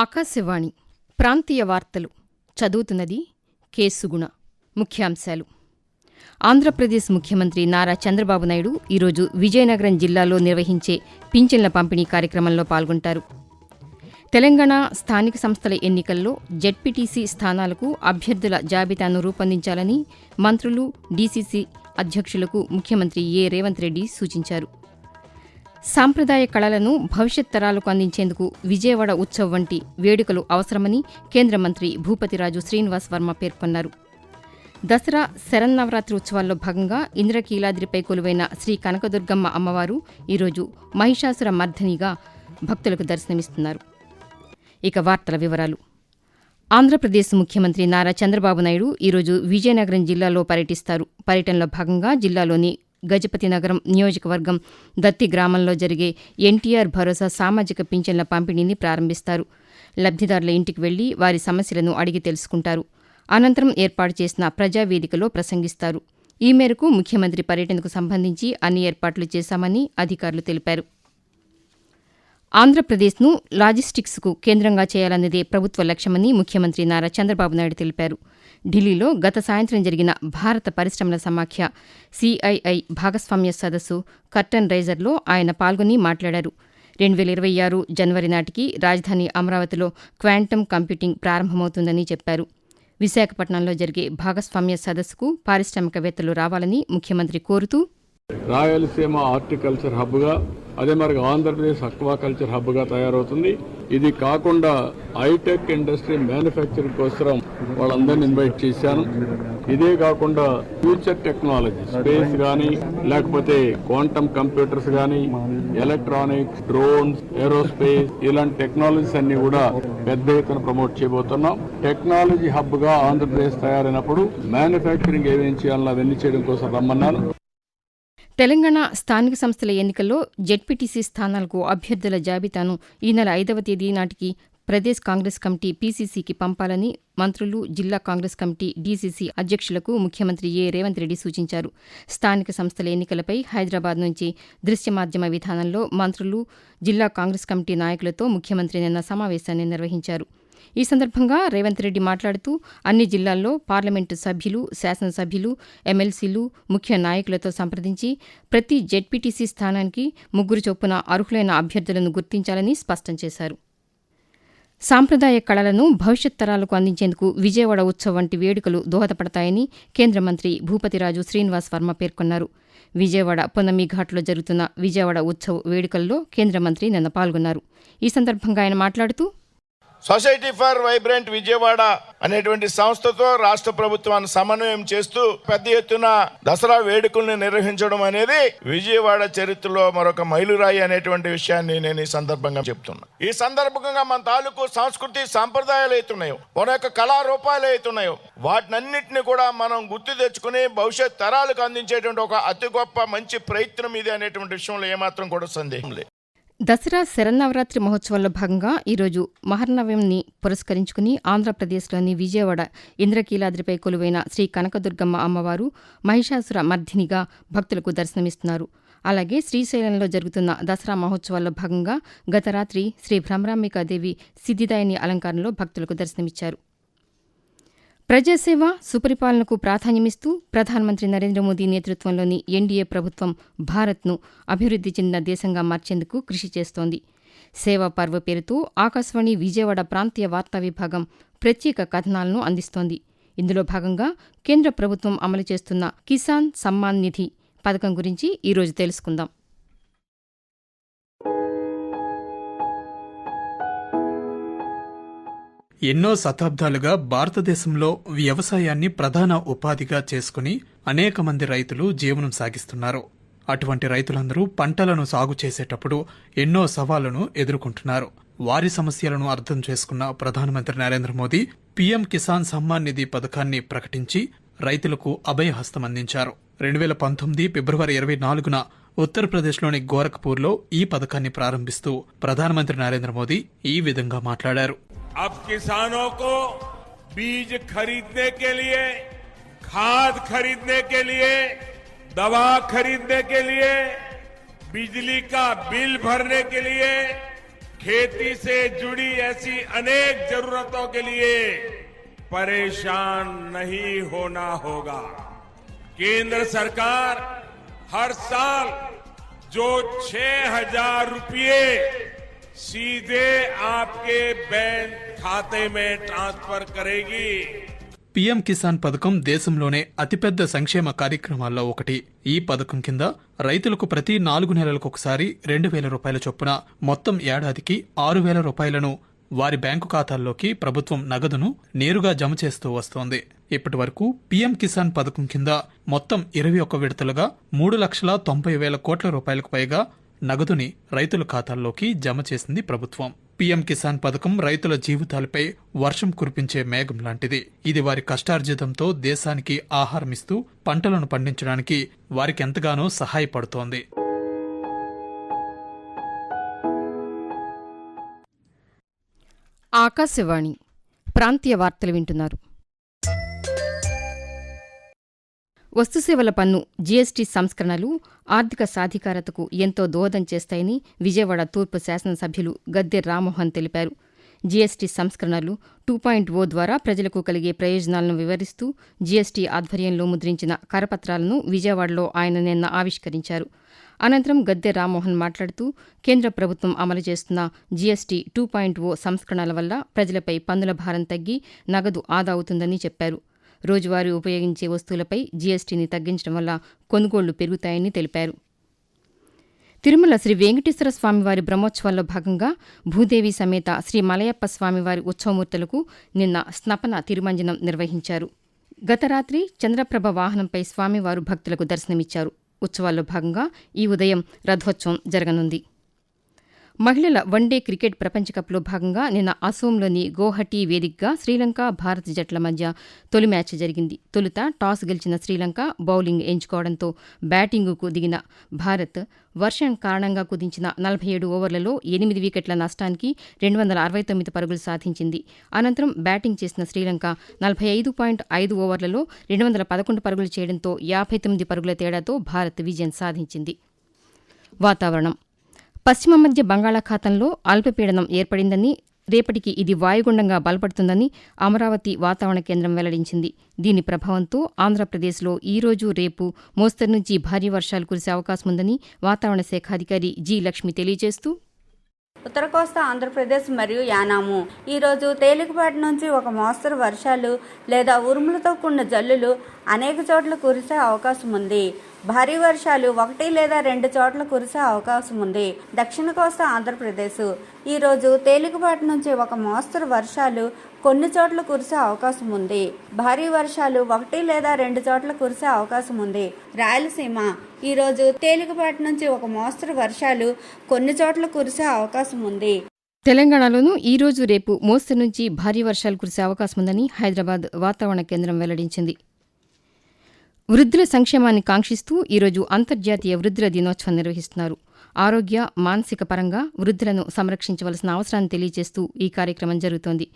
ఆకాశవాణి ప్రాంతీయ వార్తలు చదువుతున్నది కె సుగుణ. ముఖ్యాంశాలు. ఆంధ్రప్రదేశ్ ముఖ్యమంత్రి నారా చంద్రబాబు నాయుడు ఈరోజు విజయనగరం జిల్లాలో నిర్వహించే పింఛన్ల పంపిణీ కార్యక్రమంలో పాల్గొంటారు. తెలంగాణ స్థానిక సంస్థల ఎన్నికల్లో జెడ్పీటీసీ స్థానాలకు అభ్యర్థుల జాబితాను రూపొందించాలని మంత్రులు డీసీసీ అధ్యక్షులకు ముఖ్యమంత్రి ఏ రేవంత్ రెడ్డి సూచించారు. సాంప్రదాయ కళలను భవిష్యత్ తరాలకు అందించేందుకు విజయవాడ ఉత్సవ్ వంటి వేడుకలు అవసరమని కేంద్ర మంత్రి భూపతిరాజు శ్రీనివాస్ వర్మ పేర్కొన్నారు. దసరా శరన్నవరాత్రి ఉత్సవాల్లో భాగంగా ఇంద్రకీలాద్రిపై కొలువైన శ్రీ కనకదుర్గమ్మ అమ్మవారు ఈరోజు మహిషాసుర మర్ధనిగా భక్తులకు దర్శనమిస్తున్నారు. ఇక వార్తల వివరాలు. ఆంధ్రప్రదేశ్ ముఖ్యమంత్రి నారా చంద్రబాబు నాయుడు ఈరోజు విజయనగరం జిల్లాలో పర్యటిస్తారు. పర్యటనలో భాగంగా జిల్లాలోని గజపతి నగరం నియోజకవర్గం దత్తి గ్రామంలో జరిగే ఎన్టీఆర్ భరోసా సామాజిక పింఛన్ల పంపిణీని ప్రారంభిస్తారు. లబ్ధిదారుల ఇంటికి వెళ్ళి వారి సమస్యలను అడిగి తెలుసుకుంటారు. అనంతరం ఏర్పాటు చేసిన ప్రజావేదికలో ప్రసంగిస్తారు. ఈ మేరకు ముఖ్యమంత్రి పర్యటనకు సంబంధించి అన్ని ఏర్పాట్లు చేశామని అధికారులు తెలిపారు. ఆంధ్రప్రదేశ్ను లాజిస్టిక్స్కు కేంద్రంగా చేయాలన్నదే ప్రభుత్వ లక్ష్యమని ముఖ్యమంత్రి నారా చంద్రబాబు నాయుడు తెలిపారు. ఢిల్లీలో గత సాయంత్రం జరిగిన భారత పరిశ్రమల సమాఖ్య సిఐఐ భాగస్వామ్య సదస్సు కర్టన్ రైజర్లో ఆయన పాల్గొని మాట్లాడారు. రెండు వేల ఇరవై ఆరు జనవరి నాటికి రాజధాని అమరావతిలో క్వాంటమ్ కంప్యూటింగ్ ప్రారంభమవుతుందని చెప్పారు. విశాఖపట్నంలో జరిగే భాగస్వామ్య సదస్సుకు పారిశ్రామికవేత్తలు రావాలని ముఖ్యమంత్రి కోరుతూ రాయలసీమ హార్టికల్చర్ హబ్గా అదే మరి ఆంధ్రప్రదేశ్ అక్వాకల్చర్ హబ్గా తయారవుతుంది. ఇది కాకుండా హైటెక్ ఇండస్ట్రీ మ్యానుఫ్యాక్చరింగ్ కోసం వాళ్ళందరినీ ఇన్వైట్ చేశాను. ఇదే కాకుండా ఫ్యూచర్ టెక్నాలజీ స్పేస్ కానీ లేకపోతే క్వాంటమ్ కంప్యూటర్స్ కానీ ఎలక్ట్రానిక్స్ డ్రోన్స్ ఏరోస్పేస్ ఇలాంటి టెక్నాలజీస్ అన్ని కూడా పెద్ద ఎత్తున ప్రమోట్ చేయబోతున్నాం. టెక్నాలజీ హబ్గా ఆంధ్రప్రదేశ్ తయారైనప్పుడు మ్యానుఫ్యాక్చరింగ్ ఏమేం చేయాలని అవన్నీ చేయడం కోసం రమ్మన్నాను. తెలంగాణ స్థానిక సంస్థల ఎన్నికల్లో జెడ్పీటీసీ స్థానాలకు అభ్యర్థుల జాబితాను ఈ నెల ఐదవ తేదీ నాటికి ప్రదేశ్ కాంగ్రెస్ కమిటీ పీసీసీకి పంపాలని మంత్రులు జిల్లా కాంగ్రెస్ కమిటీ డీసీసీ అధ్యక్షులకు ముఖ్యమంత్రి ఏ. రేవంత్ రెడ్డి సూచించారు. స్థానిక సంస్థల ఎన్నికలపై హైదరాబాద్ నుంచి దృశ్య మాధ్యమ విధానంలో మంత్రులు జిల్లా కాంగ్రెస్ కమిటీ నాయకులతో ముఖ్యమంత్రి నిన్న సమావేశాన్ని నిర్వహించారు. ఈ సందర్భంగా రేవంత్ రెడ్డి మాట్లాడుతూ అన్ని జిల్లాల్లో పార్లమెంటు సభ్యులు శాసనసభ్యులు ఎమ్మెల్సీలు ముఖ్య నాయకులతో సంప్రదించి ప్రతి జెడ్పీటీసీ స్థానానికి ముగ్గురు చొప్పున అర్హులైన అభ్యర్థులను గుర్తించాలని స్పష్టం చేశారు. సాంప్రదాయ కళలను భవిష్యత్ తరాలకు అందించేందుకు విజయవాడ ఉత్సవ్ వంటి వేడుకలు దోహదపడతాయని కేంద్ర మంత్రి భూపతిరాజు శ్రీనివాస్ వర్మ పేర్కొన్నారు. విజయవాడ పొన్నమి ఘాట్లో జరుగుతున్న విజయవాడ ఉత్సవ్ వేడుకల్లో కేంద్ర మంత్రి నిన్న పాల్గొన్నారు. ఈ సందర్భంగా ఆయన మాట్లాడుతూ సొసైటీ ఫర్ వైబ్రెంట్ విజయవాడ అనేటువంటి సంస్థతో రాష్ట్ర ప్రభుత్వాన్ని సమన్వయం చేస్తూ పెద్ద ఎత్తున దసరా వేడుకల్ని నిర్వహించడం అనేది విజయవాడ చరిత్రలో మరొక మైలురాయి అనేటువంటి విషయాన్ని నేను ఈ సందర్భంగా చెప్తున్నా. ఈ సందర్భంగా మన తాలూకు సంస్కృతి సాంప్రదాయాలు అవుతున్నాయో మన యొక్క కళారూపాలు అవుతున్నాయో వాటినన్నింటిని కూడా మనం గుర్తు తెచ్చుకుని భవిష్యత్ తరాలకు అందించేటువంటి ఒక అతి గొప్ప మంచి ప్రయత్నం ఇది అనేటువంటి విషయంలో ఏమాత్రం కూడా సందేహం లేదు. దసరా శరన్నవరాత్రి మహోత్సవంలో భాగంగా ఈరోజు మహర్నవమిని పురస్కరించుకుని ఆంధ్రప్రదేశ్లోని విజయవాడ ఇంద్రకీలాద్రిపై కొలువైన శ్రీ కనకదుర్గమ్మ అమ్మవారు మహిషాసుర మర్ధినిగా భక్తులకు దర్శనమిస్తున్నారు. అలాగే శ్రీశైలంలో జరుగుతున్న దసరా మహోత్సవాల్లో భాగంగా గత రాత్రి శ్రీ భ్రమరాంబికాదేవి సిద్ధిదాయని అలంకారంలో భక్తులకు దర్శనమిచ్చారు. ప్రజాసేవ సుపరిపాలనకు ప్రాధాన్యమిస్తూ ప్రధానమంత్రి నరేంద్ర మోదీ నేతృత్వంలోని ఎన్డీఏ ప్రభుత్వం భారత్ను అభివృద్ధి చెందిన దేశంగా మార్చేందుకు కృషి చేస్తోంది. సేవా పర్వ పేరుతో ఆకాశవాణి విజయవాడ ప్రాంతీయ వార్తా విభాగం ప్రత్యేక కథనాలను అందిస్తోంది. ఇందులో భాగంగా కేంద్ర ప్రభుత్వం అమలు చేస్తున్న కిసాన్ సమ్మాన్ నిధి పథకం గురించి ఈరోజు తెలుసుకుందాం. ఎన్నో శతాబ్దాలుగా భారతదేశంలో వ్యవసాయాన్ని ప్రధాన ఉపాధిగా చేసుకుని అనేక మంది రైతులు జీవనం సాగిస్తున్నారు. అటువంటి రైతులందరూ పంటలను సాగు చేసేటప్పుడు ఎన్నో సవాళ్ళను ఎదుర్కొంటున్నారు. వారి సమస్యలను అర్థం చేసుకున్న ప్రధానమంత్రి నరేంద్ర మోదీ పీఎం కిసాన్ సమ్మాన్ నిధి పథకాన్ని ప్రకటించి రైతులకు అభయహస్తం అందించారు. రెండు వేల పంతొమ్మిది ఫిబ్రవరి ఇరవై నాలుగున ఉత్తరప్రదేశ్లోని గోరఖ్పూర్లో ఈ పథకాన్ని ప్రారంభిస్తూ ప్రధానమంత్రి నరేంద్ర మోదీ ఈ విధంగా మాట్లాడారు. अब किसानों को बीज खरीदने के लिए, खाद खरीदने के लिए, दवा खरीदने के लिए, बिजली का बिल भरने के लिए, खेती से जुड़ी ऐसी अनेक जरूरतों के लिए परेशान नहीं होना होगा। केंद्र सरकार हर साल जो छह हज़ार रुपये सीधे आपके बैंक खाते में ट्रांसफर करेगी పీఎం కిసాన్ పథకం దేశంలోనే అతిపెద్ద సంక్షేమ కార్యక్రమాల్లో ఒకటి ఈ పథకం కింద రైతులకు ప్రతి నాలుగు నెలలకు ఒకసారి రెండు వేల రూపాయల చొప్పున మొత్తం ఏడాదికి ఆరు వేల రూపాయలను వారి బ్యాంకు ఖాతాల్లోకి ప్రభుత్వం నగదును నేరుగా జమ చేస్తూ వస్తోంది ఇప్పటి వరకు పీఎం కిసాన్ పథకం కింద మొత్తం ఇరవై ఒక్క విడతలుగా మూడు లక్షల తొంభై వేల కోట్ల రూపాయలకు పైగా నగదుని రైతుల ఖాతాల్లోకి జమ చేసింది ప్రభుత్వం పీఎం కిసాన్ పథకం రైతుల జీవితాలపై వర్షం కురిపించే మేఘం లాంటిది. ఇది వారి కష్టార్జితంతో దేశానికి ఆహారం ఇస్తూ పంటలను పండించడానికి వారికి ఎంతగానో సహాయపడుతోంది. ఆకాశవాణి ప్రాంతీయ వార్తలు వింటున్నారు. వస్తుసేవల పన్ను జీఎస్టీ సంస్కరణలు ఆర్థిక సాధికారతకు ఎంతో దోహదం చేస్తాయని విజయవాడ తూర్పు శాసనసభ్యులు గద్దె రామ్మోహన్ తెలిపారు. జీఎస్టీ సంస్కరణలు టూ పాయింట్ ఓ ద్వారా ప్రజలకు కలిగే ప్రయోజనాలను వివరిస్తూ జీఎస్టీ ఆధ్వర్యంలో ముద్రించిన కరపత్రాలను విజయవాడలో ఆయన నిన్న ఆవిష్కరించారు. అనంతరం గద్దె రామ్మోహన్ మాట్లాడుతూ కేంద్ర ప్రభుత్వం అమలు చేస్తున్న జీఎస్టీ టూ పాయింట్ ఓ సంస్కరణల వల్ల ప్రజలపై పన్నుల భారం తగ్గి నగదు ఆదా అవుతుందని చెప్పారు. రోజువారీ ఉపయోగించే వస్తువులపై జీఎస్టీని తగ్గించడం వల్ల కొనుగోళ్ళు పెరుగుతాయని తెలిపారు. తిరుమల శ్రీ వెంకటేశ్వర స్వామివారి బ్రహ్మోత్సవాల్లో భాగంగా భూదేవి సమేత శ్రీ మలయప్ప స్వామివారి ఉత్సవమూర్తులకు నిన్న స్నపన తిరుమంజనం నిర్వహించారు. గత రాత్రి చంద్రప్రభ వాహనంపై స్వామివారు భక్తులకు దర్శనమిచ్చారు. ఉత్సవాల్లో భాగంగా ఈ ఉదయం రథోత్సవం జరగనుంది. మహిళల వన్డే క్రికెట్ ప్రపంచకప్లో భాగంగా నిన్న అసోంలోని గోహటి వేదికగా శ్రీలంక భారత్ జట్ల మధ్య తొలి మ్యాచ్ జరిగింది. తొలుత టాస్ గెలిచిన శ్రీలంక బౌలింగ్ ఎంచుకోవడంతో బ్యాటింగుకు దిగిన భారత్ వర్షం కారణంగా కుదించిన నలభై ఏడు ఓవర్లలో ఎనిమిది వికెట్ల నష్టానికి రెండు వందల అరవై తొమ్మిది పరుగులు సాధించింది. అనంతరం బ్యాటింగ్ చేసిన శ్రీలంక నలభై ఐదు పాయింట్ ఐదు ఓవర్లలో రెండు వందల పదకొండు పరుగులు చేయడంతో యాభై తొమ్మిది పరుగుల తేడాతో భారత్ విజయం సాధించింది. వాతావరణం పశ్చిమ మధ్య బంగాళాఖాతంలో అల్పపీడనం ఏర్పడిందని రేపటికి ఇది వాయుగుండంగా బలపడుతుందని అమరావతి వాతావరణ కేంద్రం వెల్లడించింది. దీని ప్రభావంతో ఆంధ్రప్రదేశ్లో ఈ రోజు రేపు మోస్తరు నుంచి భారీ వర్షాలు కురిసే అవకాశం ఉందని వాతావరణ శాఖ అధికారి జి లక్ష్మి తెలియజేస్తూ ఉత్తర కోస్తా ఆంధ్రప్రదేశ్ మరియు యానాము. ఈరోజు తేలికపాటి నుంచి ఒక మోస్తరు వర్షాలు లేదా ఉరుములతో కూడిన జల్లులు అనేక చోట్ల కురిసే అవకాశం ఉంది. భారీ వర్షాలు ఒకటి లేదా రెండు చోట్ల కురిసే అవకాశం ఉంది. దక్షిణ కోస్తా ఆంధ్రప్రదేశ్. ఈరోజు తేలికపాటి నుంచి ఒక మోస్తరు వర్షాలు కొన్ని చోట్ల కురిసే అవకాశం ఉంది. భారీ వర్షాలు ఒకటి లేదా రెండు చోట్ల కురిసే అవకాశం ఉంది. రాయలసీమ. ఈరోజు తేలికపాటి నుంచి ఒక మోస్తరు వర్షాలు కొన్ని చోట్ల కురిసే అవకాశం ఉంది. తెలంగాణలోనూ ఈ రోజు రేపు మోస్తరు నుంచి భారీ వర్షాలు కురిసే అవకాశం ఉందని హైదరాబాద్ వాతావరణ కేంద్రం వెల్లడించింది. వృద్ధుల సంక్షేమాన్ని కాంక్షిస్తూ ఈరోజు అంతర్జాతీయ వృద్ధుల దినోత్సవం నిర్వహిస్తున్నారు. ఆరోగ్య మానసిక పరంగా వృద్ధులను సంరక్షించవలసిన అవసరాన్ని తెలియజేస్తూ ఈ కార్యక్రమం జరుగుతోంది.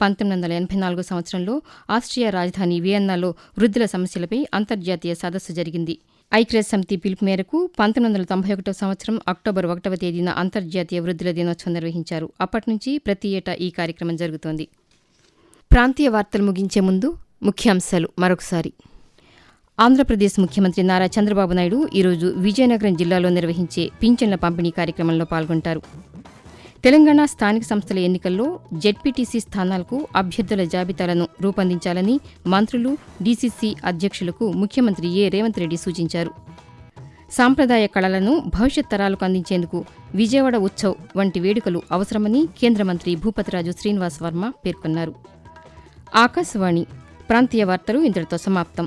పంతొమ్మిది వందల ఎనభై నాలుగో సంవత్సరంలో ఆస్ట్రియా రాజధాని వియన్నాలో వృద్ధుల సమస్యలపై అంతర్జాతీయ సదస్సు జరిగింది. ఐక్యరాజ్య సమితి పిలుపు మేరకు పంతొమ్మిది వందల తొంభై ఒకటో సంవత్సరం అక్టోబర్ ఒకటవ తేదీన అంతర్జాతీయ వృద్ధుల దినోత్సవం నిర్వహించారు. అప్పటి నుంచి ప్రతి ఏటా ఈ కార్యక్రమం జరుగుతోంది. ప్రాంతీయ వార్తలు ముగించే ముందు ముఖ్యాంశాలు మరొకసారి. ఆంధ్రప్రదేశ్ ముఖ్యమంత్రి నారా చంద్రబాబు నాయుడు ఈరోజు విజయనగరం జిల్లాలో నిర్వహించే పింఛన్ల పంపిణీ కార్యక్రమంలో పాల్గొంటారు. తెలంగాణ స్థానిక సంస్థల ఎన్నికల్లో జెడ్పీటీసీ స్థానాలకు అభ్యర్థుల జాబితాలను రూపొందించాలని మంత్రులు డీసీసీ అధ్యక్షులకు ముఖ్యమంత్రి ఏ. రేవంత్ రెడ్డి సూచించారు. సాంప్రదాయ కళలను భవిష్యత్ తరాలకు అందించేందుకు విజయవాడ ఉత్సవ్ వంటి వేడుకలు అవసరమని కేంద్ర మంత్రి భూపతిరాజు శ్రీనివాస్ వర్మ పేర్కొన్నారు. ఆకాశవాణి ప్రాంతీయ వార్తలు ఇంతటితో సమాప్తం.